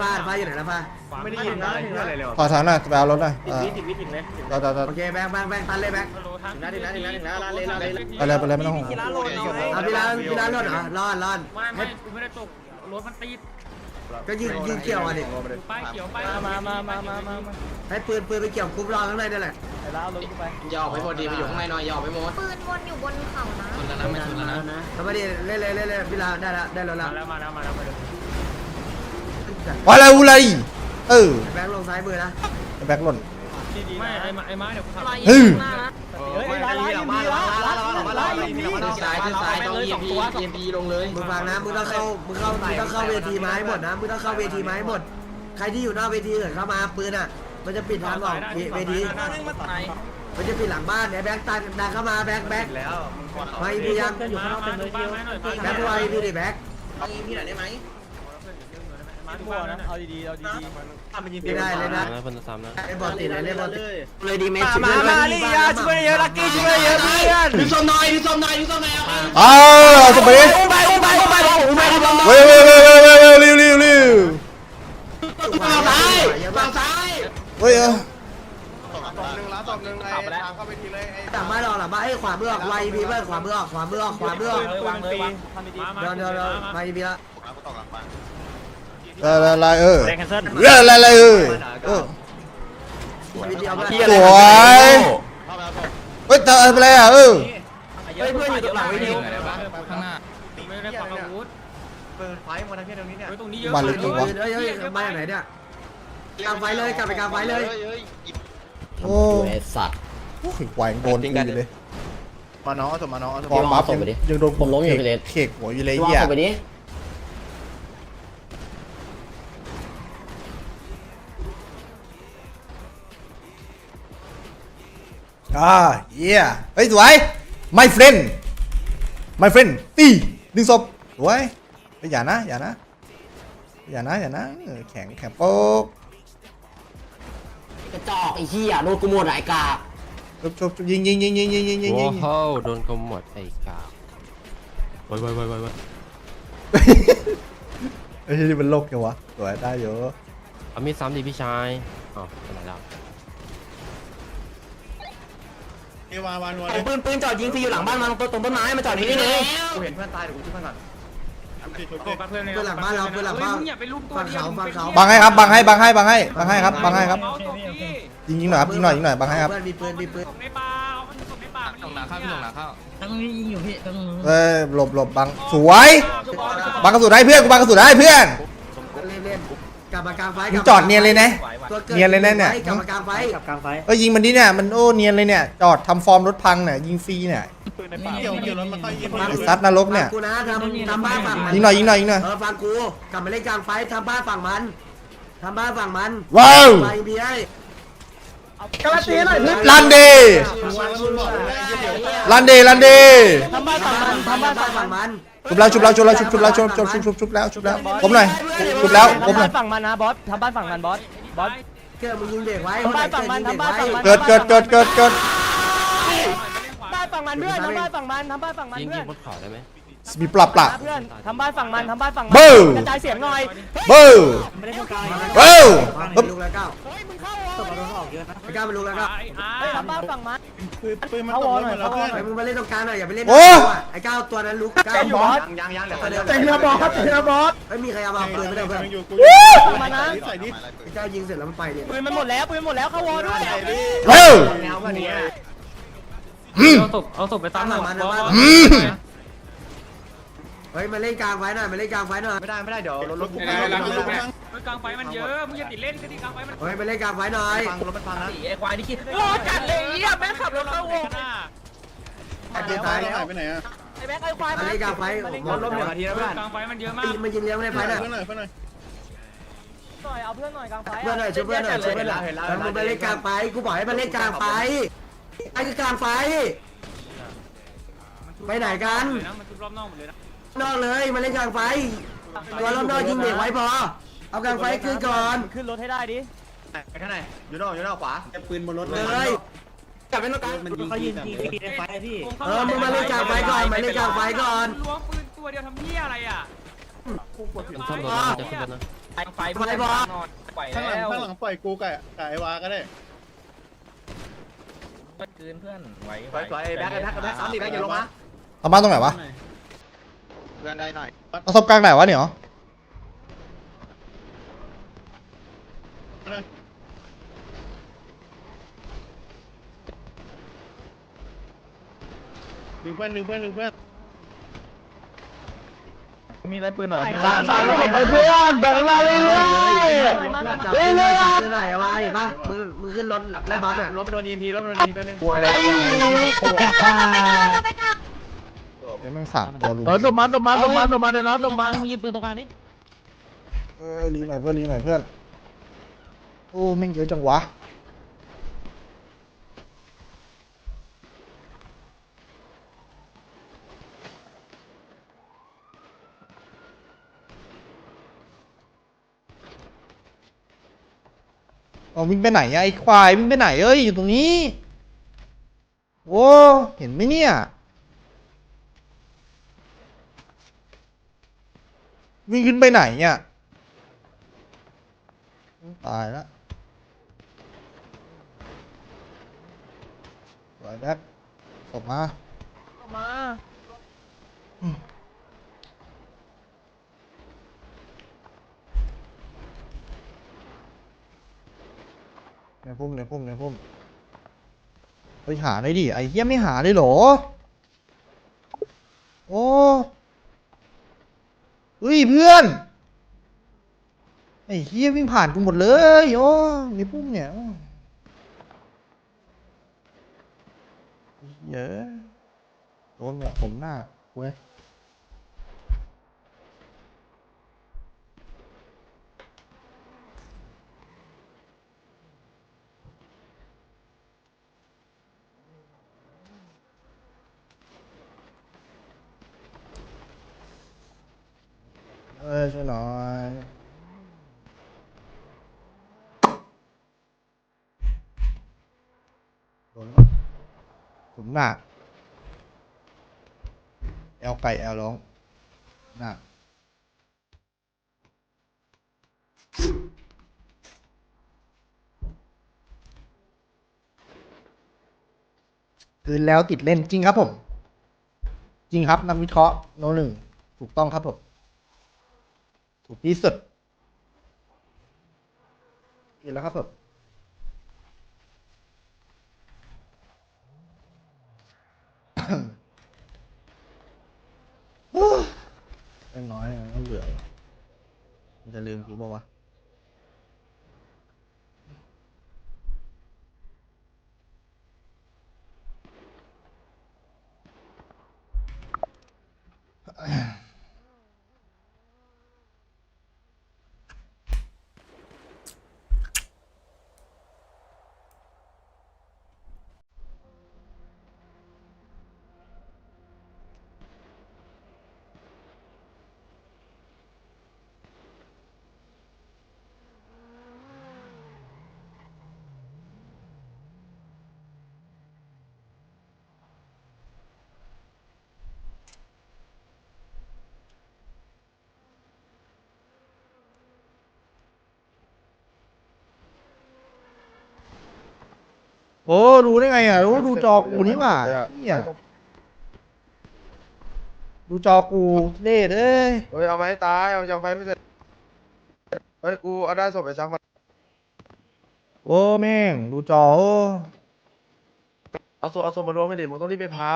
ฟ้าฟ้าอยู่ไหนนะฟ้าไม่ได้ยินนะอะไรเลยขอทางหน่อยไปเอารถหน่อยเออวิถึงวิถึงเลยต่อต่อต่อโอเคแบงค์แบงค์แบงค์ตันเลยแบงค์ถึงแล้วถึงแล้วถึงแล้วถึงแล้วลาเลยลาเลยไปเลยไปเลยไม่ต้องห่วงเอาพี่ร้านพี่ร้านรอดเหรอรอดรอดไม่ไม่กูไม่ได้ตกรถมันติดก็ยิงยิงเกี่ยวอะดิป้ายเขียวป้ายมามามามามามาให้ปืนปืนไปเกี่ยวคุ้มรอข้างในนั่นแหละไปแล้วรถกูไปอย่าออกไปหมดดีไปอยู่ข้างในหน่อยอย่าออกไปหมดปืนวนอยู่บนเขานะชนแล้วนะไม่ชนแล้วนะทำไมดิเล่นเลยเล่นเลยพี่ร้านได้แล้วได้แล้วมาละแล้วมาแล้วมาแล้วมาแล้วว่า อะไรอะไร เออ แบงค์ลงซ้ายมือนะแบ็คหล่น ไม่ไอ้มาไอ้มาเดี๋ยวกูทำเฮ้ย เฮ้ยร้านร้านยิงดีละร้านร้านร้านยิงดีซ้ายซ้ายต้อง EMP EMP ลงเลยมึงฟังนะมึงต้องเข้ามึงเข้ามึงต้องเข้าเวทีไม้หมดนะมึงต้องเข้าเวทีไม้หมด ใครที่อยู่หน้าเวทีเกิดเข้ามาปืนอะ มันจะปิดทางออกเวที มันจะปิดหลังบ้านเนี่ยแบงค์ตันดันเข้ามาแบงค์แบงค์แล้วไปพี่ยังอยู่ข้างนอกเต็มเลยป้าเดียวไม้หน่อยแบงค์พวกไอ้พี่ดิแบงค์เอาอีพีหน่อยได้ไหม มาทุทุกกคคนนนะนะ เอาดีๆ เอาดีไม่ได้เลยนะนะเพิ่นซ้ำนะไอ้บอลติดเลยเล่นบอลติดเลยดีเมๆมามามาลี่ยาช่วยเยอะลักกี้ช่วยเยอะเพื่อนดูส้มหน่อยดูส้มหน่อยดูส้มหน่อยเอาอ้าวสเปซอุ้มไปอุ้มไปอุ้มไปอุ้มไปอุ้มไปเว้ยเว้ยเว้ยเว้ยเว้ยเว้ยเร็วเร็วเร็วฝั่งซ้ายฝั่งซ้ายเฮ้ยเออหลังบ้านออกหลังบ้านไอ้ขวามือออกไวพีเพื่อนขวามือออกขวามือออกขวามือออกวางเลยวางทำดีมามาเดี๋ยวเดี๋ยวเดี๋ยวไวพีละ อะไรอะไรเออๆแรงแคนเซิลเรื่องอะไรอะไรเออเออวิดีโอเพื่อนสวย เฮ้ยเธอเป็นไรอะเออเฮ้ยเพื่อนอยู่ตรงหลังวิดีโอข้างหน้าไม่ได้ฟังอาวุธเปิดไฟมาทางที่ตรงนี้เนี่ยไว้ตรงนี้เยอะมันลึกจริงวะเฮ้ยเฮ้ยมาจากไหนเนี่ยกลางไฟเลยกลับไปกลางไฟเลยโอ้สัตว์โอ้ยไหวโดนกูอยู่เลยมาน้องเอาสมมาน้องเอาสมกองบัฟยังยังโดนผมล้มอยู่เลยเขกหัวอยู่เลยเหี้ย อ่าเหี้ยเฮ้ยสวย my friend my friend ตีดึงศพสวยเฮ้ยอย่านะอย่านะอย่านะอย่านะเออแข็งแข็งโป๊กกระจอกไอ้เหี้ยโดนกูหมดหลายกากชุบชุบชุบยิงยิงยิงยิงยิงยิงยิงยิงว้าวโดนกระหมดไอ้กาวไว้ไว้ไว้ไว้ไว้ไอ้ที่เป็นโรคยังวะสวยได้เยอะเอามีดซ้ำดิพี่ชายอ๋อไป เอวาวานวไอ้ปืนปืนจอดยิงฟรีอยู่หลังบ้านมันตรงต้นไม้มาจอดนี่นี่เลยกูเห็นเพื่อนตายเดี๋ยวกูช่วยเพื่อนก่อนเพื่อนเพื่อนหลังบ้านเราเพื่อนหลังบ้านอย่าไปลุมตัวฝั่งเขาฝั่งเขาบังให้ครับบังให้บังให้บังให้บังให้ครับบังให้ครับเอาศพดิยิงยิงหน่อยครับยิงหน่อยยิงหน่อยบังให้ครับเพื่อนมีปืนมีปืนศพในป่าเอามันศพในป่าส่งหนาข้าวส่งหนาข้าวเอ้ยหลบหลบบังสวยบังกระสุนให้เพื่อนกูบังกระสุนให้เพื่อนเล่นเล่นกลับมากลางไฟมึงจอดเนียนเลยนะ ตัวกิดเนียนเลยนะเนี่ย กลับมากลางไฟกับกลางไฟเอ้ยยิงมันดิเนี่ยมันโอ้เนียนเลยเนี่ยจอดทำฟอร์มรถพังเนี่ยยิงฟรีเนี่ยเกี่ยวเกี่ยวรถมาค่อยยิงไอ้ซัดนรกเนี่ย กูนะทำทำบ้านฝั่งมันยิงหน่อยยิงหน่อยยิงหน่อยเออฟังกูกลับมาเล่นกลางไฟทำบ้านฝั่งมันทำบ้านฝั่งมันว้าวไฟพีไอ้การันตีหน่อยเพื่อนลันเดวันรุ่นบอกเลยนะเดี๋ยวลันเดลันเดทำบ้านฝั่งมันทำบ้านฝั่งมันมันชุบแล้วชุบแล้วชุบแล้วชุบชุบแล้วชุบชุบชุบชุบชุบแล้วชุบแล้วผมหน่อยชุบแล้วผมหน่อย ทำบ้านฝั่งมันนะบอสทำบ้านฝั่งมันบอส บอสเกิดมึงยิงเด็กไว้ทำบ้านฝั่งมันทำบ้านฝั่งมันเกิดเกิดเกิดเกิดเกิดบ้านฝั่งมันเพื่อนทำบ้านฝั่งมันทำบ้านฝั่งมันยิงเพื่ยิองนบนเขาได้ไหมมีปรับปรับเพื่อนทำบ้านฝั่งมันทำบ้านฝั่งมับู๊กระจายเสียงหน่อยบู๊ไม่ได้ตรงกลางบู๊ไปลูกแล้วก้าวเฮ้ยมึงเข้าโวไปก้าวไปลูกแล้วก้าวไอ้อาเฮ้ยทำบ้านฝั่งมัน ปืนปืนมันตกรถหมดแล้วเพื่อนไอ้มึงมาเล่นตรงกลางหน่อยอย่าไปเล่นโอ้ ไอ้ก้าวตัวนั้นลุกก้าเต็มอยู่บอสยังยังยังเหลือตัวเดียวเต็มระบอสเต็มระบอสไม่มีใครเอามาปืนไม่ได้เพื่อนอยู่กูมานะใส่ดิไอ้ก้าวยิงเสร็จแล้วมันไปเนี่ยปืนมันหมดแล้วปืนหมดแล้วเข้าวอด้วยบู๊แนวกันนี้อืม เอาศพเอาศพไปตั้งหน่อยอืม เฮ้ยมาเล่นกลางไฟหน่อยมาเล่นกลางไฟหน่อยไม่ได้ไม่ได้เดี๋ยวรถรถกูก ลางไฟมันเยอะมึงอย่าติดเล่นก็ที่กลางไฟมันเฮ้ยมาเล่นกลางไฟหน่อยฟังรถมันฟังนะไอ้ควายนี่คิดรอจัดเลยเหี้ยแม่งขับรถเข้าวงไอ้เจ๊ตายแล้วหายไปไหนอะไอ้แม็กไอ้ควายมาเล่นกลางไฟมาเล่นหมกลาดงลมไฟเนี่ยนาทีแล้วเพื่อนกลางไฟมันเยอะมากมันยิงเลี้ยงในไฟน่ะเพื่อนหน่อยเพื่อนหน่อยหน่อยเอาเพื่อนหน่อยกลางไฟเพื่อนหน่อยช่วยเพื่อนหน่อยช่วยเพื่อนหน่อยมึงมาเล่นกลางไฟกูบอกให้มาเล่นกลางไฟไอ้คือกลางไฟไปไหนกันมันทุบรอบนอกหมดเลยนะนอกเลยมาเล่นกลางไฟตัวรอบนอกยิงเด็กไว้พอ เอากลางไฟขึ้นก่อน ขึ้นรถให้ได้ดิไปข้างในอยู่นอกอยู่นอกขวาปืนบนรถเลเลยยกลับไปนอกกลางเขายิงทีทีในไฟพี่ เออ มึงมาเล่นกลางไฟก่อน มาเล่นกลางไฟก่อนล้วงปืนตัวเดียวทำเหี้ยอะไรอะมันซ่อมรถแล้วมันจะขึ้นรถนะไฟไฟเพื่อนนอนปล่อยข้างหลังแล้วข้างหลังปล่อยกูกับกับไอ้วาก็ได้คืนเพื่อนไหวสวยสวยแบ็คแบ็คแบ็คสามดิแบ็คอย่าลงมาเอาบ้านตรงไหนวะเพื่อนได้หน่อยเอาศพกลางไหนวะเนี่ยเหรอ ดึงเพื่อนดึงเพื่อนดึงเพื่อนมีอะไรปืนหน่อยตามตามเพื่อนแบ่งมาเรื่อยๆเรื่อยๆเรื่อยๆไหนวะเห็นปะมึงมึงขึ้นรถไล่บอสอะรถไปโดนยิงทีรถไปโดนยิงแป๊บนึงเดี๋ยวแม่งสามตัวลุมเออลงมาลงมาลงมาลงมาเดี๋ยวนะลงมามึงยิงปืนตรงกลางนี่เออรีหน่อยเพื่อนรีหน่อยเพื่อนโอ้แม่งเยอะจังวะ เอาวิ่งไปไหนอะไอ้ควายวิ่งไปไหนเอ้ยอยู่ตรงนี้โว้เห็นไหมเนี่ยวิ่งขึ้นไปไหนเนี่ยตายแล้วสวแบ็คศพมามา ในพุ่มในพุ่มในพุ่มไปหาได้ดิไอ้เหี้ยไม่หาเลยเหรอ โอ้เฮ้ยเพื่อน ไอ้เหี้ยวิ่งผ่านกูหมดเลยโอ้ในพุ่มเนี่ยเยอะโดนแบบผมหน้าเว้ย เอ้ยช่วยหน่อยโดนแล้วผมหน้าแอลไก่แอลร้องหน้าคืนแล้วติดเล่นจริงครับผม จริงครับนักวิเคราะห์โนหนึ่งถูกต้องครับผม ถูกที่สุดนี่แล้วครับผมเล็กน้อยก็เหลือมันจะลืมกูเปล่าวะ โอ้รู้ได้ไงอะรู้ดูจอกูนี่หว่าเนี่ยดูจอกูเล่เอ้ยเฮ้ยเอาไม้ตายเอาจังไฟไม่เสร็จเฮ้ยกูเอาได้ศพไปชักมันโอ้แม่งดูจอโอ้เอาศพเอาศพมารวมไม่ดิมึงต้องรีบไปเผา